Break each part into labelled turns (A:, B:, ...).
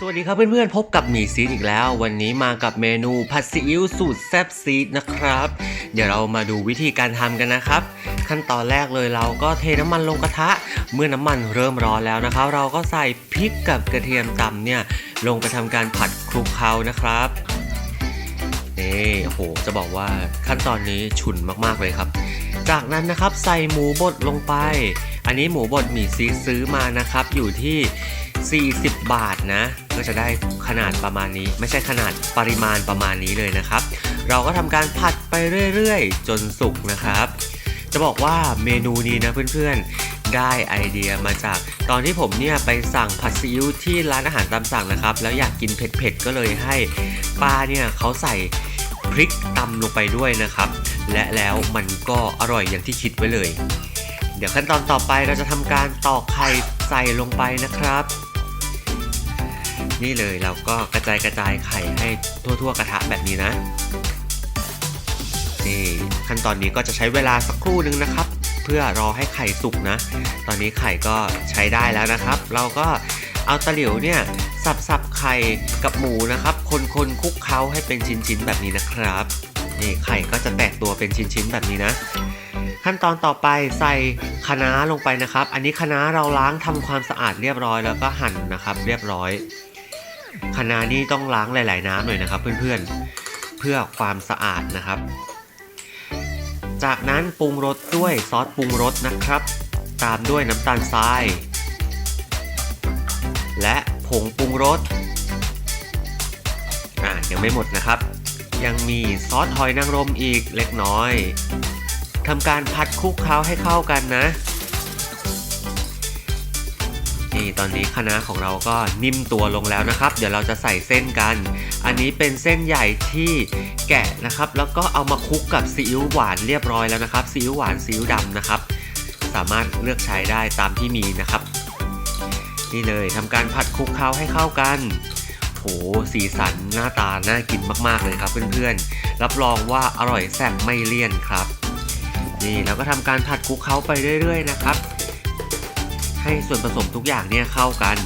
A: สวัสดีครับเพื่อนๆ พบกับหมีซีดอีกแล้ว วันนี้มากับเมนูผัดซีอิ๊วสูตรแซ่บซีดนะครับ เดี๋ยวเรามาดูวิธีการทำกันนะครับ ขั้นตอนแรกเลยเราก็เทน้ำมันลงกระทะ เมื่อน้ำมันเริ่มร้อนแล้วนะครับ เราก็ใส่พริกกับกระเทียมตำเนี่ยลงไปทำการผัดคลุกเคล้านะครับนี่โอ้โหจะบอกว่าขั้นตอนนี้ฉุนมากๆเลยครับ จากนั้นนะครับใส่หมูบดลงไป อันนี้หมูบดหมี่ซีซื้อมานะครับอยู่ที่ 40 บาทนะ ก็จะได้ขนาดประมาณนี้ ไม่ใช่ขนาดปริมาณประมาณนี้เลยนะครับ เราก็ทำการผัดไปเรื่อยๆ จนสุกนะครับ จะบอกว่าเมนูนี้นะเพื่อนๆ ได้ไอเดียมาจากตอนที่ผมเนี่ยไปสั่งผัดซีอิ๊วที่ร้านอาหารตามสั่งนะครับ แล้วอยากกินเผ็ดๆ ก็เลยให้ป้าเนี่ยเขาใส่พริกตำลงไปด้วยนะครับ และแล้วมันก็อร่อยอย่างที่คิดไว้เลย เดี๋ยวขั้นตอนต่อไปเราจะทำการตอกไข่ใส่ลงไปนะครับ นี่เลยเราก็กระจายกระจายไข่ให้ทั่วๆกระทะแบบนี้นะนี่ขั้นตอนนี้ก็จะใช้เวลาสักครู่หนึ่งนะครับ เพื่อรอให้ไข่สุกนะ ตอนนี้ไข่ก็ใช้ได้แล้วนะครับ เราก็เอาตะหลิวเนี่ยสับสับไข่กับหมูนะครับ คนคนๆคลุกเคล้าให้เป็นชิ้นๆแบบนี้นะครับนี่ไข่ก็จะแตกตัวเป็นชิ้นๆแบบนี้นะ ขั้นตอนต่อไปใส่คะน้าลงไปนะครับ อันนี้คะน้าเราล้างทำความสะอาดเรียบร้อยแล้วก็หั่นนะครับ เรียบร้อย คะน้านี่ต้องล้างหลาย ๆ น้ำหน่อยนะครับ เพื่อนๆ เพื่อความสะอาดนะครับ จากนั้นปรุงรสด้วยซอสปรุงรสนะครับ ตามด้วยน้ำตาลทราย และผงปรุงรสอ่ายังไม่หมดนะครับ ยังมีซอสหอยนางรมอีกเล็กน้อยทำการผัดคลุกเคล้าให้เข้ากันนะ นี่ตอนนี้คณะของเราก็นิ่มตัวลงแล้วนะครับ เดี๋ยวเราจะใส่เส้นกัน อันนี้เป็นเส้นใหญ่ที่แกะนะครับ แล้วก็เอามาคลุกกับซีอิ๊วหวานเรียบร้อยแล้วนะครับซีอิ๊วหวานซีอิ๊วดำนะครับ สามารถเลือกใช้ได้ตามที่มีนะครับ นี่เลยทำการผัดคลุกเคล้าให้เข้ากันโหสีสันหน้าตาน่ากินมากๆเลยครับเพื่อนๆรับรองว่าอร่อยแซ่บไม่เลี่ยนครับ นี่แล้วก็ทำการผัดคลุกเคล้าไปเรื่อย ๆ นะครับ ให้ส่วนผสมทุกอย่างเนี่ยเข้ากัน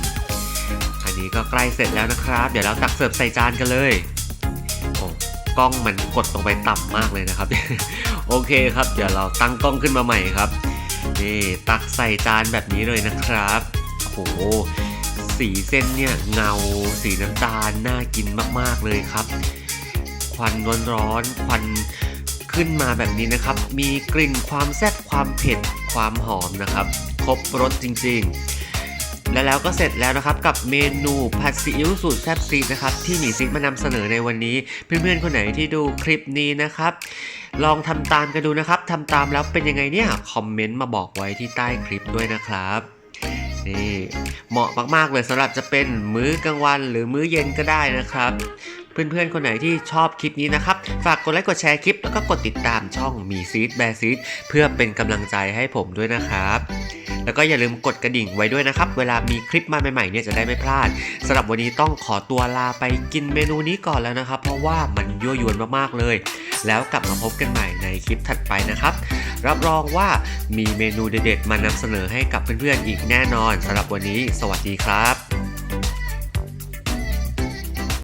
A: อันนี้ก็ใกล้เสร็จแล้วนะครับ เดี๋ยวเราตักเสิร์ฟใส่จานกันเลยโอ้กล้องมันกดลงไปต่ำมากเลยนะครับ โอเคครับ เดี๋ยวเราตั้งกล้องขึ้นมาใหม่ครับนี่ตักใส่จานแบบนี้เลยนะครับโอ้โหสีเส้นเนี่ยเงาสีน้ำตาลน่ากินมากๆเลยครับ ควันร้อนๆควันขึ้นมาแบบนี้นะครับ มีกลิ่นความแซ่บความเผ็ดความหอมนะครับ ครบรสจริงๆ และแล้วก็เสร็จแล้วนะครับกับเมนูผัดซีอิ๊วสูตรแซ่บซีดนะครับที่หมีซิกมานำเสนอในวันนี้ เพื่อนๆคนไหนที่ดูคลิปนี้นะครับลองทำตามกันดูนะครับทำตามแล้วเป็นยังไงเนี่ยคอมเมนต์มาบอกไว้ที่ใต้คลิปด้วยนะครับนี่เหมาะมากๆเลยสำหรับจะเป็นมื้อกลางวันหรือมื้อเย็นก็ได้นะครับ เพื่อนๆ คนไหนที่ชอบคลิปนี้นะครับ ฝากกดไลค์กดแชร์คลิป แล้วก็กดติดตามช่องมีซีดแบซีดเพื่อเป็นกำลังใจให้ผมด้วยนะครับ แล้วก็อย่าลืมกดกระดิ่งไว้ด้วยนะครับ เวลามีคลิปมาใหม่ๆเนี่ยจะได้ไม่พลาดสำหรับวันนี้ต้องขอตัวลาไปกินเมนูนี้ก่อนแล้วนะครับ เพราะว่ามันยั่วยวนมากๆเลย แล้วกลับมาพบกันใหม่ในคลิปถัดไปนะครับ รับรองว่ามีเมนูเด็ดๆมานำเสนอให้กับเพื่อนๆอีกแน่นอนสำหรับวันนี้ สวัสดีครับ